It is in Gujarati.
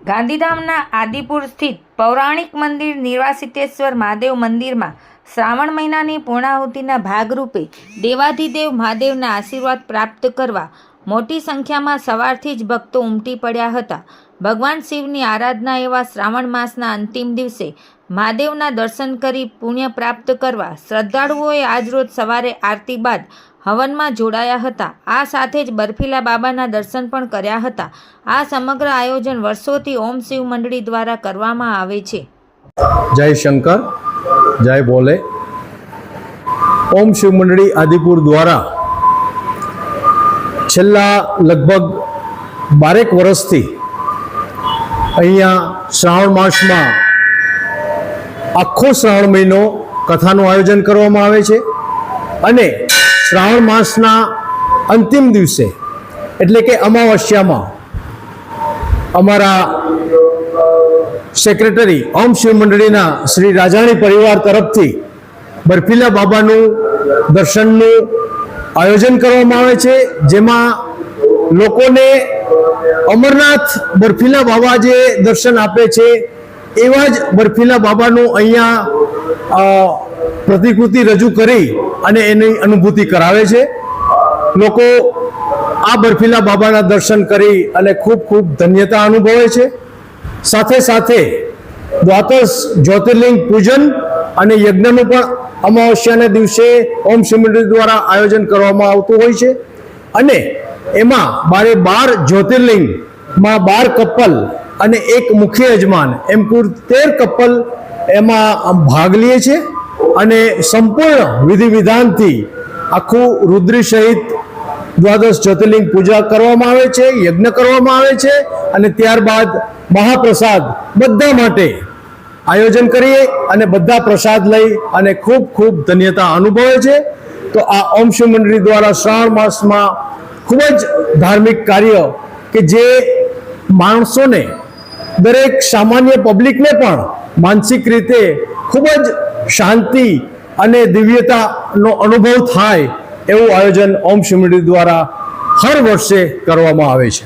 ગાંધીધામના આદિપુર સ્થિત પૌરાણિક મંદિર નિર્વાસિતેશ્વર મહાદેવ મંદિરમાં શ્રાવણ મહિનાની પૂર્ણાહુતિના ભાગરૂપે દેવાધિદેવ મહાદેવના આશીર્વાદ પ્રાપ્ત કરવા મોટી સંખ્યામાં સવારથી જ ભક્તો ઉમટી પડ્યા હતા. ભગવાન શિવની આરાધના એવા શ્રાવણ માસના અંતિમ દિવસે મહાદેવના દર્શન કરી પુણ્ય પ્રાપ્ત કરવા શ્રદ્ધાળુઓએ આજરોજ સવારે આરતી બાદ હવનમાં જોડાયા હતા. આ સાથે જ બર્ફીલા બાબાના દર્શન પણ કર્યા હતા. આ સમગ્ર આયોજન વર્ષોથી ઓમ શિવ મંડળી દ્વારા કરવામાં આવે છે. જય શંકર, જય બોલે ઓમ શિવ મંડળી આદિપુર દ્વારા છેલ્લા લગભગ બારેક વર્ષથી અહીંયા શ્રાવણ માસમાં આખો શ્રાવણ મહિનો કથાનું આયોજન કરવામાં આવે છે. અને શ્રાવણ માસના અંતિમ દિવસે, એટલે કે અમાવસ્યામાં, અમારા સેક્રેટરી, ઓમ શિવ મંડળીના શ્રી રાજાણી પરિવાર તરફથી બર્ફીલા બાબાનું દર્શનનું આયોજન કરવામાં આવે છે, જેમાં લોકોને અમરનાથ બર્ફીલા બાબા જે દર્શન આપે છે, એવા જ બર્ફીલા બાબાનું અહીંયા પ્રતિકૃતિ રજૂ કરી અને એની અનુભૂતિ કરાવે છે. લોકો આ બર્ફીલા બાબાના દર્શન કરી અને ખૂબ ખૂબ ધન્યતા અનુભવે છે. સાથે સાથે દ્વાદશ જ્યોતિર્લિંગ પૂજન અને યજ્ઞનું પણ અમાવસ્યાના દિવસે ઓમ સિમંડળ દ્વારા આયોજન કરવામાં આવતું હોય છે. અને એમાં બારે બાર જ્યોતિર્લિંગમાં બાર કપલ અને એક મુખ્ય યજમાન, એમ કુલ તેર કપલ એમાં ભાગ લે છે. અને સંપૂર્ણ વિધિ વિધાનથી આખું રુદ્રી સહિત દ્વાદશ જ્યોતિર્લિંગ પૂજા કરવામાં આવે છે, યજ્ઞ કરવામાં આવે છે અને ત્યારબાદ મહાપ્રસાદ બધા માટે આયોજન કરીએ અને બધા પ્રસાદ લઈ અને ખૂબ ખૂબ ધન્યતા અનુભવે છે. તો આ ઓમ શિવ મંડળી દ્વારા શ્રાવણ માસમાં ખૂબ જ ધાર્મિક કાર્ય કે જે માણસોને દરેક સામાન્ય પબ્લિકને પણ માનસિક રીતે ખૂબ જ શાંતિ અને દિવ્યતાનો અનુભવ થાય એવું આયોજન ઓમ શિવ દ્વારા હર વર્ષે કરવામાં આવે છે.